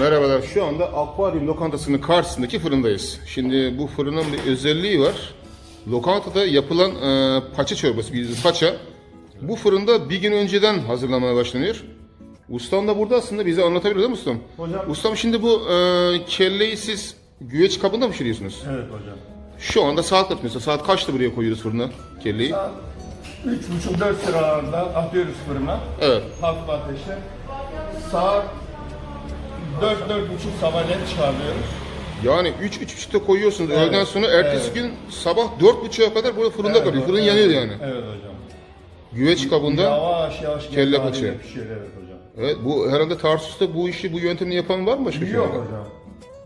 Merhabalar. Şu anda Akvaryum Lokantası'nın karşısındaki fırındayız. Şimdi bu fırının bir özelliği var. Lokantada yapılan e, paça çorbası, bildiğiniz paça. Bu fırında bir gün önceden hazırlanmaya başlanıyor. Ustam da burada aslında bize anlatabilir değil mi ustam? Hocam. Ustam şimdi bu e, kelleyi siz güveç kabında mı pişiriyorsunuz? Evet hocam. Şu anda saat kaç mesela? Saat kaçta buraya koyuyoruz fırına kelleyi? Saat 3,5-4 sıralarında atıyoruz fırına. Evet. Hafif ateşe. Saat 4-4,5 sabahleyin çıkarıyoruz. Yani 3-3.30'da koyuyorsunuz öğleden sonra ertesi gün sabah 4.30'a kadar burada fırında kalıyor. Fırın evet, yanıyor yani. Evet hocam. Güveç kabında. Yavaş yavaş kelle paça. pişiyor evet hocam. Evet bu herhalde Tarsus'ta bu işi bu yöntemini yapan var mı başka? Yok anda? hocam.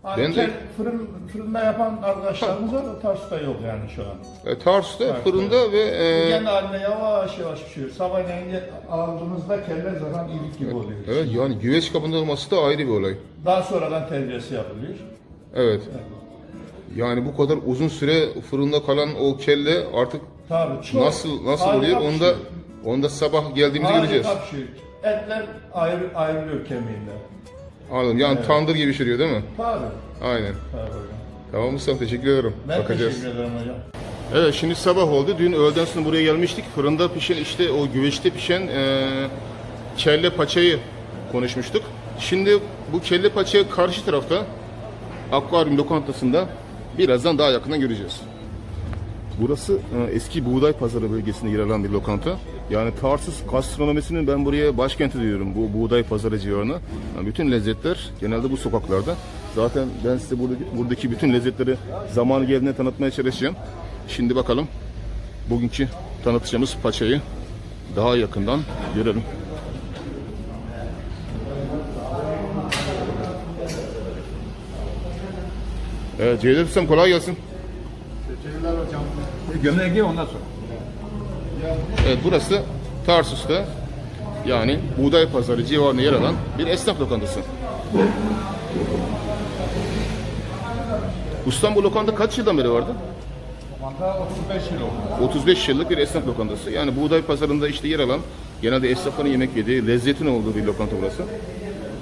Hani Ben de- fırın, fırında yapan arkadaşlarımız var da Tarsus'ta yok yani şu an. E, Tarsus'ta fırında ve e, Kendi haline yavaş yavaş pişiyor. Sabahleyin aldığımızda kelle zaten ilik gibi oluyor. evet yani güveç kabında olması da ayrı bir olay. Daha sonradan terbiyesi yapılıyor. Evet. Yani bu kadar uzun süre fırında kalan o kelle artık Tabii çok nasıl nasıl oluyor onu da onu da sabah geldiğimizde göreceğiz. Etler ayrı, ayrılıyor kemiğinden. Anladım. Yani tandır gibi pişiriyor değil mi? Tabii. Aynen. Tabii hocam. Tamam Mustafa teşekkür ederim. Ben Bakacağız. teşekkür ederim hocam. Evet şimdi sabah oldu. Dün öğleden sonra buraya gelmiştik. Fırında pişen işte o güveçte pişen eee, kelle paçayı konuşmuştuk. Şimdi bu kelle paçaya karşı tarafta akvaryum lokantasında birazdan daha yakından göreceğiz. Burası e, eski buğday pazarı bölgesinde yer alan bir lokanta. Yani Tarsus gastronomisinin ben buraya başkenti diyorum bu buğday pazarı civarına. Yani bütün lezzetler genelde bu sokaklarda. Zaten ben size buradaki, bütün lezzetleri zamanı geldiğinde tanıtmaya çalışacağım. Şimdi bakalım bugünkü tanıtacağımız paçayı daha yakından görelim. Evet Cevdet Ustam kolay gelsin. Gömleğe giy ondan sonra. Evet burası Tarsus'ta yani Buğday Pazarı civarında yer alan bir esnaf lokantası. Ustam bu lokanta kaç yıldan beri vardı? Manta 35 yıl oldu. 35 yıllık bir esnaf lokantası. Yani buğday pazarında işte yer alan genelde esnafların yemek yediği, lezzetin olduğu bir lokanta burası.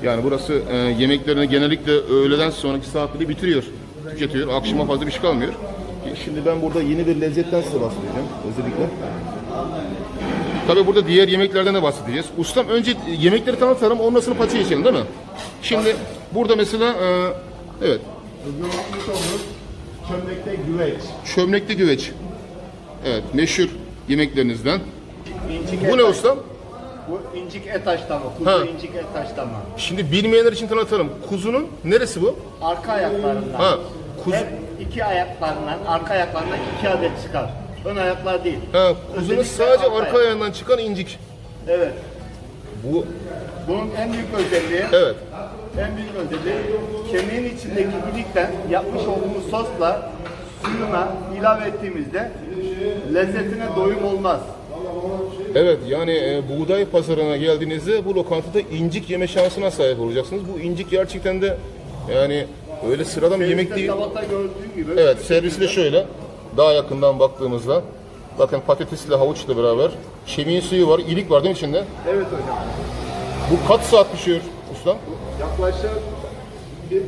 Yani burası e, yemeklerini genellikle öğleden sonraki saatleri bitiriyor, tüketiyor. Akşama fazla bir şey kalmıyor. Şimdi ben burada yeni bir lezzetten size bahsedeceğim özellikle. Tabii burada diğer yemeklerden de bahsedeceğiz. Ustam önce yemekleri tanıtalım, ondan sonra paçayı içelim değil mi? Şimdi burada mesela, e, evet, Yoğunluk olur. Çömlekte güveç. çömlekli güveç. Evet, meşhur yemeklerinizden. İncik Bu ne ustam? Bu incik et haşlama, kuzu Ha. incik et haşlama. Şimdi bilmeyenler için tanıtalım. Kuzunun neresi bu? Arka ayaklarından. Ha, kuzu- Her iki ayaklarından, arka ayaklarından iki adet çıkar. Ön ayaklar değil. Ha, kuzunun Özellikle sadece arka ayak. ayağından çıkan incik. Evet. Bu Bunun en büyük özelliği, evet. en büyük özelliği kemiğin içindeki ilikten yapmış olduğumuz sosla suyuna ilave ettiğimizde lezzetine doyum olmaz. Evet yani e, buğday pazarına geldiğinizde bu lokantada incik yeme şansına sahip olacaksınız. Bu incik gerçekten de yani öyle sıradan bir yemek Serviste değil. Gördüğün gibi. Evet servisi de şöyle. Daha yakından baktığımızda bakın patatesle havuçla beraber şemin suyu var, ilik var değil mi içinde? Evet hocam. Bu kaç saat pişiyor ustam? Yaklaşık bir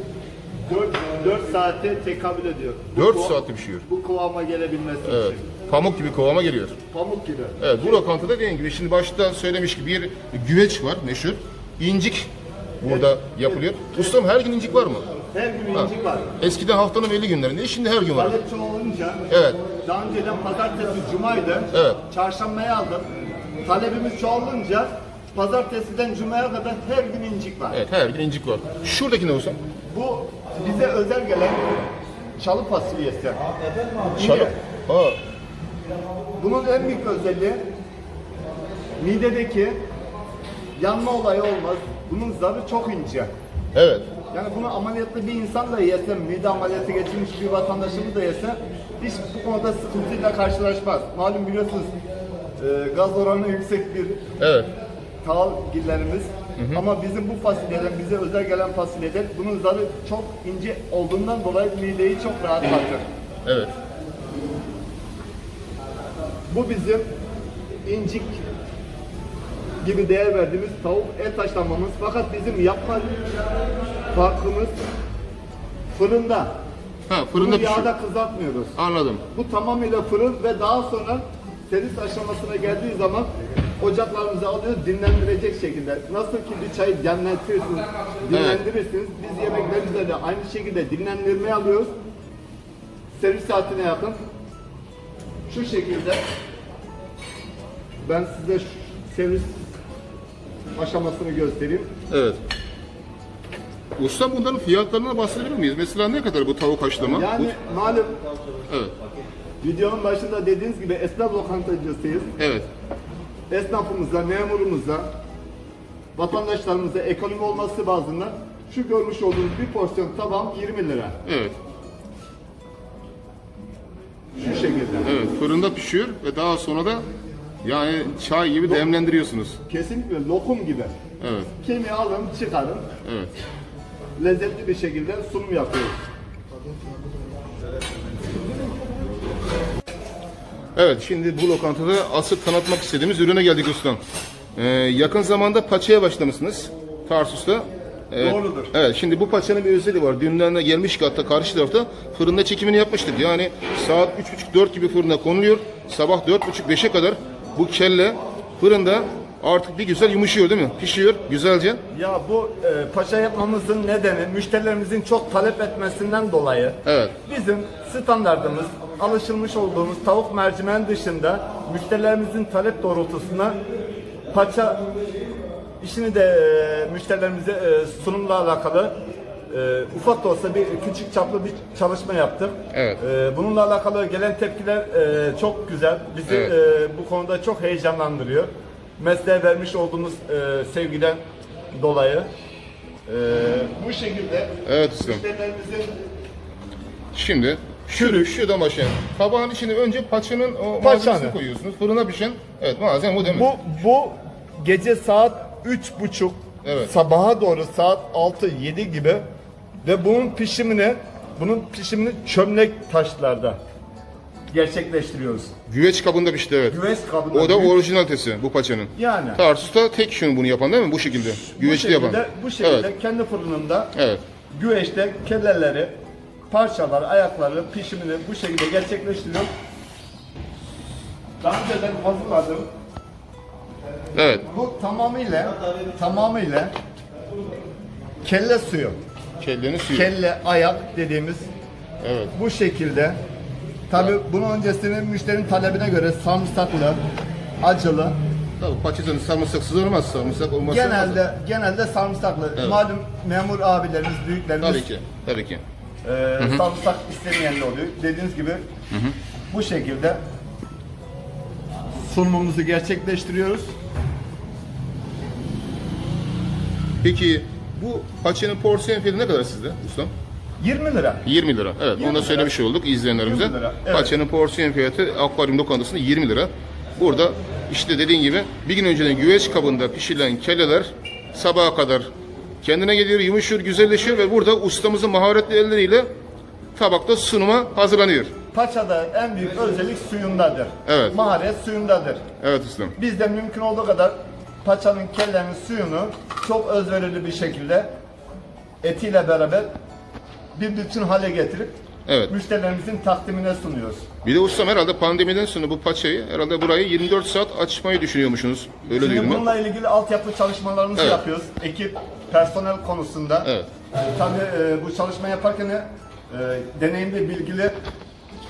4, 4 saate tekabül ediyor. Bu 4 kıva- saatte pişiyor. Bu kıvama gelebilmesi Evet. için. Pamuk gibi kıvama geliyor. Pamuk gibi. Evet bu lokantada dediğim gibi şimdi başta söylemiş gibi bir güveç var meşhur. İncik burada yapılıyor. Ustam her gün incik var mı? Her gün incik var. Eskiden haftanın belli günlerinde şimdi her gün var. Talep çoğalınca, Evet. daha önceden pazartesi, cumaydı. Evet. Çarşambaya aldım. Talebimiz çoğalınca pazartesiden cumaya kadar her gün incik var. Evet her gün incik var. Şuradaki ne ustam? Bu bize özel gelen çalı fasulyesi. Çalıp. Ha, Bunun en büyük özelliği midedeki yanma olayı olmaz. Bunun zarı çok ince. evet. Yani bunu ameliyatlı bir insan da yese, mide ameliyatı geçirmiş bir vatandaşımız da yese hiç bu konuda sıkıntıyla karşılaşmaz. Malum biliyorsunuz e, gaz oranı yüksek bir Evet. tahıl gillerimiz. Ama bizim bu fasulyeden, bize özel gelen fasulyeler bunun zarı çok ince olduğundan dolayı mideyi çok rahatlatır. Evet. Bu bizim incik gibi değer verdiğimiz tavuk et haşlamamız. Fakat bizim yapma farkımız fırında. Ha Bunu fırında pişiyor. yağda kızartmıyoruz. Anladım. Bu tamamıyla fırın ve daha sonra servis aşamasına geldiği zaman ocaklarımızı alıyoruz dinlendirecek şekilde. Nasıl ki bir çayı demletirsiniz, dinlendirirsiniz. Biz yemeklerimizde de aynı şekilde dinlendirmeye alıyoruz. Servis saatine yakın. Şu şekilde ben size şu servis aşamasını göstereyim. Evet. Usta bunların fiyatlarına bahsedebilir miyiz? Mesela ne kadar bu tavuk haşlama? Yani malum evet. videonun başında dediğiniz gibi esnaf lokantacısıyız. Evet. esnafımıza, memurumuza, vatandaşlarımıza ekonomi olması bazında şu görmüş olduğunuz bir porsiyon tabağım 20 lira. Evet. Şu şekilde. Evet. Fırında pişiyor ve daha sonra da yani çay gibi demlendiriyorsunuz. Kesinlikle lokum gibi. Evet. Kemiği alın, çıkarın. Evet. Lezzetli bir şekilde sunum yapıyoruz. Evet, şimdi bu lokantada asıl tanıtmak istediğimiz ürüne geldik ustam. Ee, yakın zamanda paçaya başlamışsınız Tarsus'ta. Evet, Doğrudur. Evet, şimdi bu paçanın bir özelliği var. Dünden de gelmiştik hatta karşı tarafta fırında çekimini yapmıştık. Yani saat 3.30-4 gibi fırına konuluyor. Sabah 4.30-5'e kadar bu kelle fırında artık bir güzel yumuşuyor değil mi? Pişiyor güzelce. Ya bu e, paşa yapmamızın nedeni müşterilerimizin çok talep etmesinden dolayı Evet. bizim standartımız alışılmış olduğumuz tavuk mercimeğin dışında müşterilerimizin talep doğrultusunda paça işini de e, müşterilerimize e, sunumla alakalı e, ufak da olsa bir küçük çaplı bir çalışma yaptık. Evet. E, bununla alakalı gelen tepkiler e, çok güzel. Bizi Evet. e, bu konuda çok heyecanlandırıyor. Mesleğe vermiş olduğumuz e, sevgiden dolayı. E, bu şekilde Evet ustam. müşterilerimizin Şimdi şu, şuradan başlayalım. Tabağın içine önce paçanın o Paçanı. malzemesini koyuyorsunuz. Fırına pişen. Evet malzeme bu değil mi? Bu bu gece saat üç buçuk Evet. sabaha doğru saat 6-7 gibi ve bunun pişimini bunun pişimini çömlek taşlarda gerçekleştiriyoruz. Güveç kabında pişti evet. Güveç kabında. O da büyük- orijinalitesi bu paçanın. Yani. Tarsus'ta tek şunu bunu yapan değil mi? Bu şekilde. bu Güveçli şekilde, yapan. bu şekilde Evet. kendi fırınında Evet. güveçte kelleleri, parçaları, ayakları, pişimini bu şekilde gerçekleştiriyorum. Daha önceden hazırladım. Evet. Bu tamamıyla tamamıyla kelle suyu. Kellenin suyu. Kelle ayak dediğimiz Evet. bu şekilde. Tabi bunun öncesini müşterinin talebine göre sarımsaklı, acılı. Tabii paçanın sarımsaksız olmaz. Sarımsak olmaz. Genelde genelde sarımsaklı. Malum memur abilerimiz, büyüklerimiz Tabii ki. Tabii ki. e, sarımsak istemeyen de oluyor. Dediğiniz gibi bu şekilde sunumumuzu gerçekleştiriyoruz. Peki bu paçanın porsiyon fiyatı ne kadar sizde ustam? 20 lira. 20 lira. Evet. 20 Onu da lira. söylemiş olduk izleyenlerimize. 20 lira, evet. Paçanın porsiyon fiyatı akvaryum lokantasında 20 lira. Burada işte dediğin gibi bir gün önceden güveç kabında pişirilen kelleler sabaha kadar kendine geliyor, yumuşuyor, güzelleşiyor ve burada ustamızın maharetli elleriyle tabakta sunuma hazırlanıyor. Paçada en büyük özellik suyundadır. Evet. Maharet suyundadır. Evet ustam. Biz de mümkün olduğu kadar paçanın kellenin suyunu çok özverili bir şekilde etiyle beraber bir bütün hale getirip Evet. müşterilerimizin takdimine sunuyoruz. Bir de ustam herhalde pandemiden sonra bu paçayı herhalde burayı 24 saat açmayı düşünüyormuşsunuz. Öyle Şimdi diyorum ben. bununla ilgili altyapı çalışmalarımızı Evet. yapıyoruz. Ekip, personel konusunda. Evet. Tabii e, bu çalışma yaparken e, deneyimli, bilgili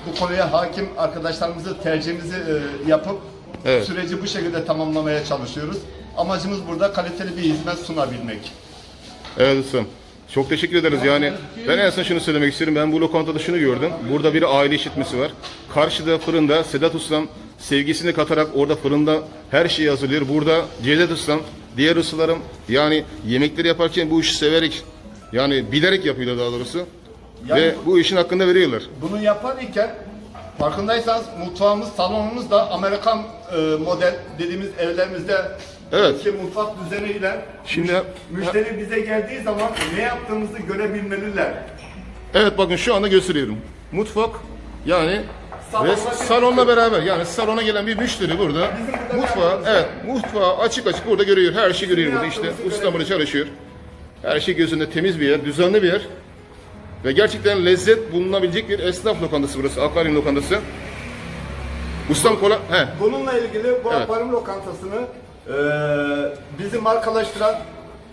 bu konuya hakim arkadaşlarımızı tercihimizi e, yapıp Evet. süreci bu şekilde tamamlamaya çalışıyoruz. Amacımız burada kaliteli bir hizmet sunabilmek. Evet ustam. Çok teşekkür ederiz. Yani ben en son şunu söylemek istiyorum. Ben bu lokantada şunu gördüm. Burada bir aile işletmesi var. Karşıda fırında Sedat Ustam sevgisini katarak orada fırında her şeyi hazırlıyor. Burada Cevdet Ustam, diğer ustalarım yani yemekleri yaparken bu işi severek yani bilerek yapıyorlar daha doğrusu. Yani- Ve bu işin hakkında veriyorlar. Bunu yaparken farkındaysanız mutfağımız, salonumuz da Amerikan e, model dediğimiz evlerimizde Evet. ki mutfak düzeniyle Şimdi müşteri bize geldiği zaman ne yaptığımızı görebilmeliler. Evet bakın şu anda gösteriyorum. Mutfak yani Salonla bir- salonla beraber yani salona gelen bir müşteri burada Bizim burada mutfağı yaptığımız- evet mutfağı açık açık burada görüyor her şeyi görüyor burada işte yaptığımızı usta burada çalışıyor. Her şey gözünde temiz bir yer, düzenli bir yer. Ve gerçekten lezzet bulunabilecek bir esnaf lokantası burası. Akvaryum lokantası. Ustam kola... He. Bununla ilgili bu Evet. akvaryum lokantasını e, bizi markalaştıran,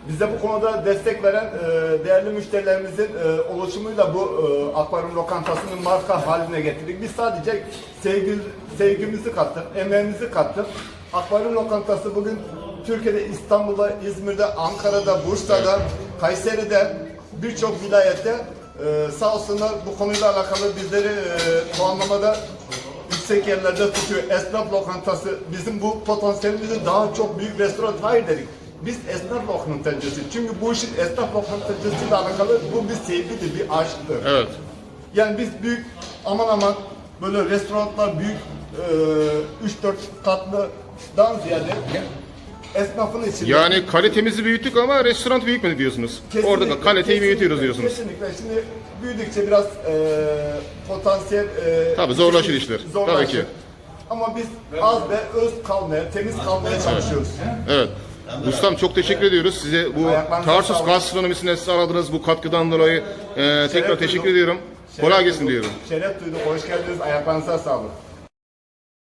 bize bu konuda destek veren e, değerli müşterilerimizin e, oluşumuyla bu e, akvaryum lokantasını marka haline getirdik. Biz sadece sevgi, sevgimizi kattık, emeğimizi kattık. Akvaryum lokantası bugün Türkiye'de İstanbul'da, İzmir'de, Ankara'da, Bursa'da, Kayseri'de birçok vilayette e, sağ olsunlar bu konuyla alakalı bizleri e, puanlamada yüksek yerlerde tutuyor. Esnaf lokantası bizim bu potansiyelimizin daha çok büyük restoran hayır dedik. Biz esnaf lokantacısı. Çünkü bu işin esnaf lokantacısıyla alakalı bu bir sevgidir, bir aşktır. Evet. Yani biz büyük aman aman böyle restoranlar büyük e, 3-4 katlıdan ziyade esnafın içinde Yani kalitemizi büyüttük ama restoran büyütmedi diyorsunuz. Kesinlikle, Orada kaliteyi büyütüyoruz kesinlikle, diyorsunuz. Kesinlikle. Şimdi büyüdükçe biraz e, potansiyel e, Tabii zorlaşır işler. zorlaşır. Tabii ki. Ama biz az ve öz kalmaya, temiz kalmaya çalışıyoruz. Evet. Ustam çok teşekkür ediyoruz size bu Tarsus gastronomisine sağladığınız bu katkıdan dolayı e, tekrar teşekkür ediyorum. Şeref Kolay gelsin diyorum. Şeref duyduk. Hoş geldiniz. Ayaklarınıza sağlık.